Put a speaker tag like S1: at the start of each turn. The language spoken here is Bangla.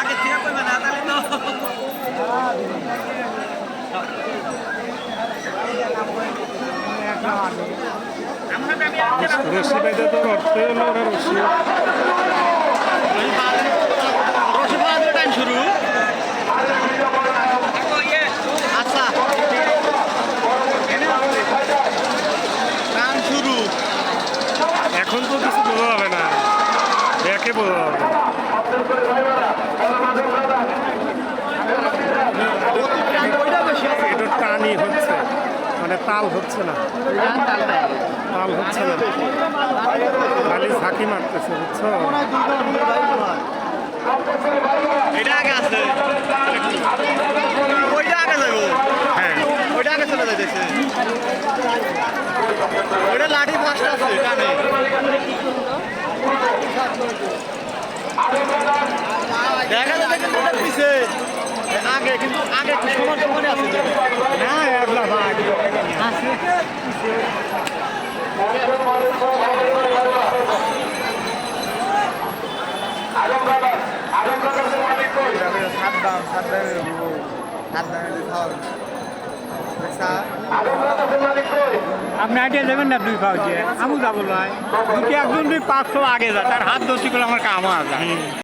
S1: আগে থেকে করবে না তাহলে তো
S2: আমরা তো আমি আসতে পারছি দেখে এটা টানই হচ্ছে। মানে তাল হচ্ছে না। তাল হচ্ছে না। খালি ঝাঁকি মারতেছে বুঝছ?
S1: এটা আগে আছে। ওইটা আগে যাব
S2: হ্যাঁ।
S1: ওইটা আগে চলে যাইতেছে। ওইটা লাঠি আছে টানে দেখা যাচ্ছে কিন্তু পিছে। আগে কিন্তু আগে একটু সমান সমানে আছে।
S2: না একলা ভাগ
S3: আপনি আইডিয়া দেবেন না দুই পাউচে? আমি যাব নয় দুটি একজন দুই পাঁচশো আগে যা তার হাত দোষী করে আমার কামও আছে